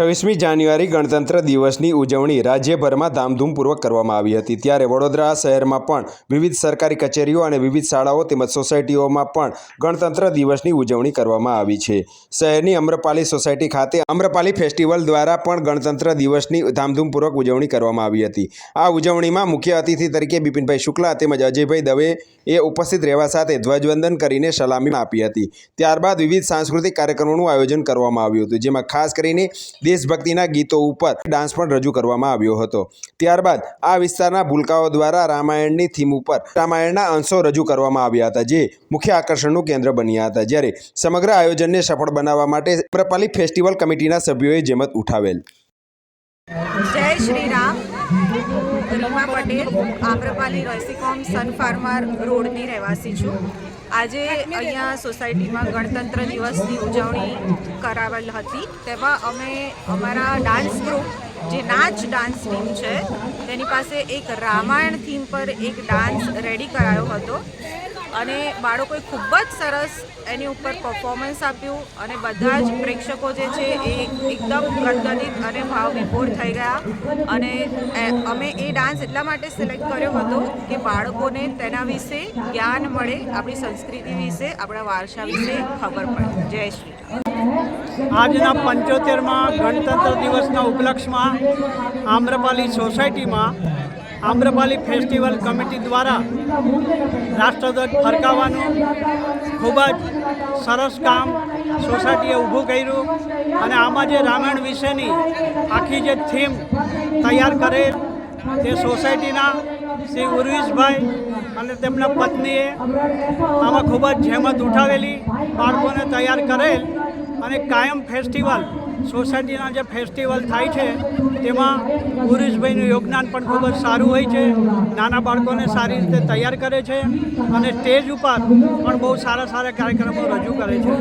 છવ્વીસમી જાન્યુઆરી ગણતંત્ર દિવસની ઉજવણી રાજ્યભરમાં ધામધૂમપૂર્વક કરવામાં આવી હતી. ત્યારે વડોદરા શહેરમાં પણ વિવિધ સરકારી કચેરીઓ અને વિવિધ શાળાઓ તેમજ સોસાયટીઓમાં પણ ગણતંત્ર દિવસની ઉજવણી કરવામાં આવી છે. શહેરની અમ્રપાલી સોસાયટી ખાતે અમ્રપાલી ફેસ્ટિવલ દ્વારા પણ ગણતંત્ર દિવસની ધામધૂમપૂર્વક ઉજવણી કરવામાં આવી હતી. આ ઉજવણીમાં મુખ્ય અતિથિ તરીકે બિપિનભાઈ શુક્લા તેમજ અજયભાઈ દવે એ ઉપસ્થિત રહેવા સાથે ધ્વજવંદન કરીને સલામી આપી હતી. ત્યારબાદ વિવિધ સાંસ્કૃતિક કાર્યક્રમોનું આયોજન કરવામાં આવ્યું હતું, જેમાં ખાસ કરીને દેશભક્તિના ગીતો ઉપર ડાન્સ પણ રજૂ કરવામાં આવ્યો હતો. ત્યારબાદ આ વિસ્તારના ભૂલકાઓ દ્વારા રામાયણની થીમ ઉપર રામાયણના અંશો રજૂ કરવામાં આવ્યા હતા, જે મુખ્ય આકર્ષણનું કેન્દ્ર બન્યા હતા. જ્યારે સમગ્ર આયોજનને સફળ બનાવવા માટે પ્રપાલી ફેસ્ટિવલ કમિટીના સભ્યોએ જેમત ઉઠાવેલ. જય શ્રી રામ. હું રીમા પટેલ, આમ્રપાલી રસીકોમ સન ફાર્મર રોડની રહેવાસી છું. આજે અહીંયા સોસાયટીમાં ગણતંત્ર દિવસની ઉજવણી કરાવેલ હતી. તેમાં અમે અમારા ડાન્સ ગ્રુપ, જે નાચ ડાન્સ ટીમ છે, તેની પાસે એક રામાયણ થીમ પર એક ડાન્સ રેડી કરાયો હતો. અને બાળકોએ ખૂબ જ સરસ એની ઉપર પરફોર્મન્સ આપ્યું અને બધા જ પ્રેક્ષકો જે છે એ એકદમ ગદગદિત અને ભાવ વિભોર થઈ ગયા. અને અમે એ ડાન્સ એટલા માટે સિલેક્ટ કર્યો હતો કે બાળકોને તેના વિશે જ્ઞાન મળે, આપણી સંસ્કૃતિ વિશે, આપણા વારસા વિશે ખબર પડે. જય શ્રી આજના પંચોતેરમાં ગણતંત્ર દિવસના ઉપલક્ષમાં આમ્રપાલી સોસાયટીમાં આમ્રપાલી ફેસ્ટિવલ કમિટી દ્વારા રાષ્ટ્રધ્વજ ફરકાવવાનું ખૂબ જ સરસ કામ સોસાયટીએ ઊભું કર્યું અને આમાં જે રામાયણ વિશેની આખી જે થીમ તૈયાર કરેલ તે સોસાયટીના શ્રી ઉર્વિશભાઈ અને તેમના પત્નીએ આમાં ખૂબ જ જહેમત ઉઠાવેલી બાળકોને તૈયાર કરેલ અને કાયમ ફેસ્ટિવલ, સોસાયટીના જે ફેસ્ટિવલ થાય છે, તેમાં પુરુષભાઈનું યોગદાન પણ ખૂબ જ સારું હોય છે, નાના બાળકોને સારી રીતે તૈયાર કરે છે અને સ્ટેજ ઉપર પણ બહુ સારા સારા કાર્યક્રમો રજૂ કરે છે.